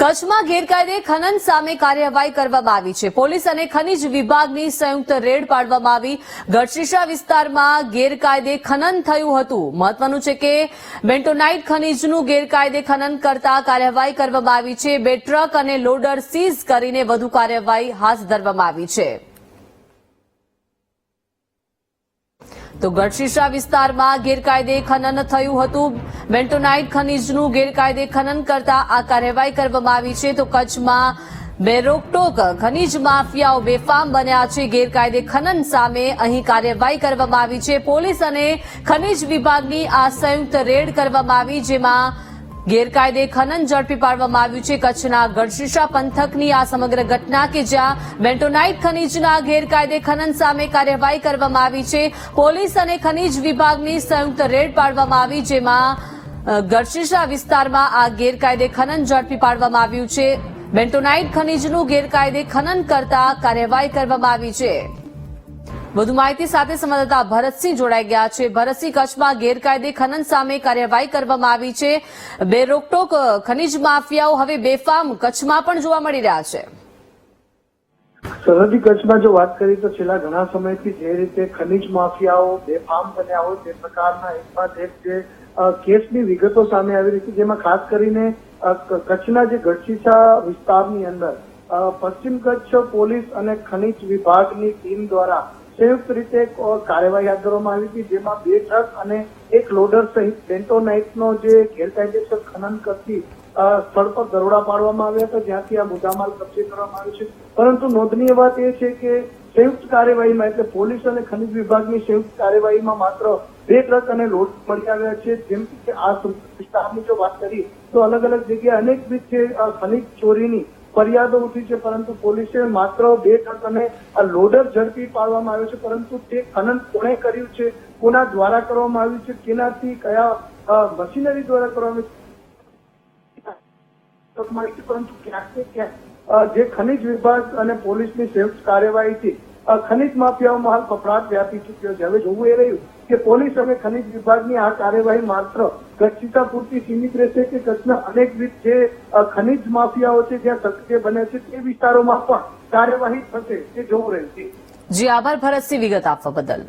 કચ્છમાં ગેરકાયદે ખનન સામે કાર્યવાહી કરવામાં આવી છે. પોલીસ અને ખનીજ વિભાગની સંયુક્ત રેડ પાડવામાં આવી. ગઢશીશા વિસ્તારમાં ગેરકાયદે ખનન થયું હતું. મહત્વનું છે કે બેન્ટોનાઇટ ખનીજનું ગેરકાયદે ખનન કરતા કાર્યવાહી કરવામાં આવી છે. બે ટ્રક અને લોડર સીઝ કરીને વધુ કાર્યવાહી હાથ ધરવામાં આવી છે. તો ગઢશીશા વિસ્તારમાં ગેરકાયદે ખનન થયું હતું. બેન્ટોનાઇટ ખનીજનું ગેરકાયદે ખનન કરતા આ કાર્યવાહી કરવામાં આવી છે. તો કચ્છમાં બેરોકટોક ખનીજ માફિયાઓ બેફામ બન્યા છે. ગેરકાયદે ખનન સામે અહીં કાર્યવાહી કરવામાં આવી છે. પોલીસ અને ખનીજ વિભાગની આ સંયુક્ત રેડ કરવામાં આવી, જેમાં ગેરકાયદે ખનન ઝડપી પાડવામાં આવ્યું છે. કચ્છના ગઢશીશા પંથકની આ સમગ્ર ઘટના કે જ્યાં બેન્ટોનાઇટ ખનીજના ગેરકાયદે ખનન સામે કાર્યવાહી કરવામાં આવી છે. પોલીસ અને ખનીજ વિભાગની સંયુક્ત રેડ પાડવામાં આવી, જેમાં ગઢશીશા વિસ્તારમાં આ ગેરકાયદે ખનન ઝડપી પાડવામાં આવ્યું છે. બેન્ટોનાઇટ ખનીજનું ગેરકાયદે ખનન કરતા કાર્યવાહી કરવામાં આવી છે. વધુ માહિતી સાથે સંવાદદાતા ભરતસિંહ જોડાઈ ગયા છે. ભરતસિંહ, કચ્છમાં ગેરકાયદે ખનન સામે કાર્યવાહી કરવામાં આવી છે. બે રોકટોક ખનીજ માફિયાઓ હવે બેફામ કચ્છમાં પણ જોવા મળી રહ્યા છે. સરહદી કચ્છમાં જો વાત કરીએ તો છેલ્લા ઘણા સમયથી જે રીતે ખનીજ માફિયાઓ બેફામ બન્યા હોય તે પ્રકારના એક બાદ એક જે કેસની વિગતો સામે આવી રહી છે, જેમાં ખાસ કરીને કચ્છના જે ગઢશીસા વિસ્તારની અંદર પશ્ચિમ કચ્છ પોલીસ અને ખનીજ વિભાગની ટીમ દ્વારા સંયુક્ત રીતે કાર્યવાહી હાથ ધરવામાં આવી હતી જેમાં બે ટ્રક અને એક લોડર સહિત બેન્ટોનાઇટનો જે ગેરકાયદેસર ખનન કરતી સ્થળ પર દરોડા પાડવામાં આવ્યા હતા જ્યાંથી આ મુદ્દામાલ કબજે કરવામાં આવ્યો છે. પરંતુ નોંધનીય વાત એ છે કે સંયુક્ત કાર્યવાહીમાં એટલે પોલીસ અને ખનિજ વિભાગની સંયુક્ત કાર્યવાહીમાં માત્ર બે ટ્રક અને લોડ મળી આવ્યા છે. જેમ કે આ વિસ્તારની જો વાત કરી તો અલગ અલગ જગ્યાએ અનેકવિધ અ, ખનિજ ચોરીની ફરિયાદો ઉઠી છે, પરંતુ પોલીસે માત્ર બે ટ્રક આ લોડર ઝડપી પાડવામાં આવ્યો છે, પરંતુ તે ખનન કોણે કર્યું છે, કોના દ્વારા કરવામાં આવ્યું છે, કેનાથી કયા મશીનરી દ્વારા કરવામાં આવી છે, પરંતુ ક્યાંક ક્યાંક જે ખનિજ વિભાગ અને પોલીસની સંયુક્ત કાર્યવાહીથી ખનિજ માફિયાઓમાં હાલ ફફડાટ વ્યાપી ચૂક્યો છે. હવે જોવું એ રહ્યું કે પોલીસ અને ખનિજ વિભાગની આ કાર્યવાહી માત્ર કચ્છીતા પૂરતી સીમિત રહેશે કે કચ્છના અનેકવિધ જે ખનિજ માફિયાઓ છે, જ્યાં સક્રિય બને છે તે વિસ્તારોમાં પણ કાર્યવાહી થશે તે જોવું રહ્યું છે. જી, આભાર. ભરતસિંહ વિગત આપવા બદલ.